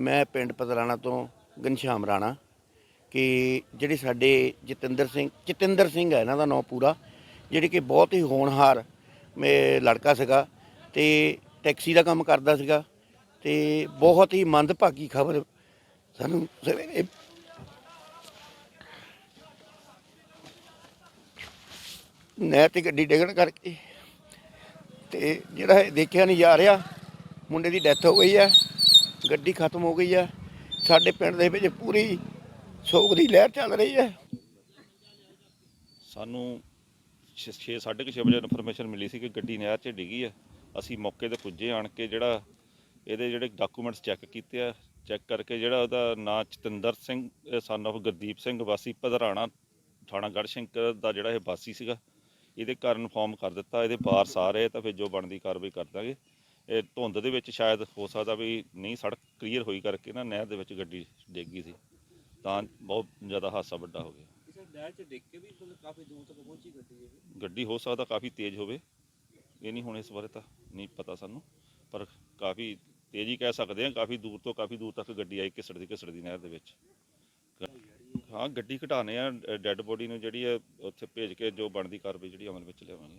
ਮੈਂ ਪਿੰਡ ਪਤਰਾਣਾ ਤੋਂ ਘਨਸ਼ਾਮ ਰਾਣਾ ਕਿ ਜਿਹੜੇ ਸਾਡੇ ਜਤਿੰਦਰ ਸਿੰਘ ਜਤਿੰਦਰ ਸਿੰਘ ਹੈ ਇਹਨਾਂ ਦਾ ਨਾਮ ਪੂਰਾ, ਜਿਹੜੇ ਕਿ ਬਹੁਤ ਹੀ ਹੋਣਹਾਰ ਮੇ ਲੜਕਾ ਸੀਗਾ ਤੇ ਟੈਕਸੀ ਦਾ ਕੰਮ ਕਰਦਾ ਸੀਗਾ ਤੇ ਬਹੁਤ ਹੀ ਮੰਦਭਾਗੀ ਖਬਰ ਸਾਨੂੰ ਸਵੇਰੇ ਨਹਿਰ ਤੇ ਗੱਡੀ ਡਿੱਗਣ ਕਰਕੇ ਤੇ ਜਿਹੜਾ ਦੇਖਿਆ ਨਹੀਂ ਜਾ ਰਿਹਾ, ਮੁੰਡੇ ਦੀ ਡੈਥ ਹੋ ਗਈ ਹੈ। ਗੱਡੀ ਖਤਮ ਹੋ ਗਈ ਹੈ ਸਾਡੇ ਪਿੰਡ ਦੇ ਵਿੱਚ ਪੂਰੀ ਸੋਗ ਦੀ ਲਹਿਰ ਚੱਲ ਰਹੀ ਹੈ ਸਾਨੂੰ 6 6:30 ਵਜੇ ਇਨਫੋਰਮੇਸ਼ਨ ਮਿਲੀ ਸੀ ਕਿ ਗੱਡੀ ਨਹਿਰ 'ਚ ਡਿੱਗੀ ਹੈ ਅਸੀਂ ਮੌਕੇ ਤੇ ਪੁੱਜੇ ਆਣ ਕੇ ਜਿਹੜਾ ਇਹਦੇ ਜਿਹੜੇ ਡਾਕੂਮੈਂਟਸ ਚੈੱਕ ਕੀਤੇ ਆ। ਚੈੱਕ ਕਰਕੇ ਜਿਹੜਾ ਉਹਦਾ ਨਾਂ ਚਤਿੰਦਰ ਸਿੰਘ ਸਨ of ਗੁਰਦੀਪ ਸਿੰਘ, ਵਾਸੀ ਪਧਰਾਣਾ ਥਾਣਾ ਗੜਸ਼ੰਕਰ ਦਾ ਜਿਹੜਾ ਇਹ ਵਾਸੀ ਸੀਗਾ। ਇਹਦੇ ਘਰ ਇਨਫੋਰਮ ਕਰ ਦਿੱਤਾ, ਇਹਦੇ ਵਾਰਸ ਆ ਰਹੇ ਤਾਂ ਫਿਰ ਜੋ ਬਣਦੀ ਕਾਰਵਾਈ ਕਰ ਦਾਂਗੇ। ਇਹ ਧੁੰਦ ਦੇ ਵਿੱਚ ਸ਼ਾਇਦ ਹੋ ਸਕਦਾ ਵੀ ਨਹੀਂ ਸੜਕ ਕਲੀਅਰ ਹੋਈ ਕਰਕੇ ਨਾ ਨਹਿਰ ਦੇ ਵਿੱਚ ਗੱਡੀ ਡਿੱਗ ਗਈ ਸੀ। ਤਾਂ ਬਹੁਤ ਜ਼ਿਆਦਾ ਹਾਦਸਾ ਵੱਡਾ ਹੋ ਗਿਆ। ਕਿਸੇ ਨਹਿਰ ਚ ਡਿੱਗ ਕੇ ਵੀ ਮਤਲਬ ਕਾਫੀ ਦੂਰ ਤੱਕ ਪਹੁੰਚੀ ਗੱਡੀ ਹੋ ਸਕਦਾ ਕਾਫੀ ਤੇਜ਼ ਹੋਵੇ। ਇਹ ਨਹੀਂ ਹੁਣ ਇਸ ਬਾਰੇ ਤਾਂ ਨਹੀਂ ਪਤਾ ਸਾਨੂੰ ਪਰ ਕਾਫੀ ਤੇਜ਼ ਹੀ ਕਹਿ ਸਕਦੇ ਹਾਂ ਕਾਫੀ ਦੂਰ ਤੋਂ ਕਾਫੀ ਦੂਰ ਤੱਕ ਗੱਡੀ ਆਈ ਘਿਸੜਦੀ ਘਿਸੜਦੀ ਨਹਿਰ ਦੇ ਵਿੱਚ। ਹਾਂ ਗੱਡੀ ਘਟਾਣੇ ਆ ਡੈੱਡ ਬੋਡੀ ਨੂੰ ਜਿਹੜੀ ਹੈ ਉੱਥੇ ਭੇਜ ਕੇ ਜੋ ਬਣਦੀ ਕਾਰਵਾਈ ਜਿਹੜੀ ਅਮਲ ਵਿੱਚ ਲਿਆਵਾਂਗੇ।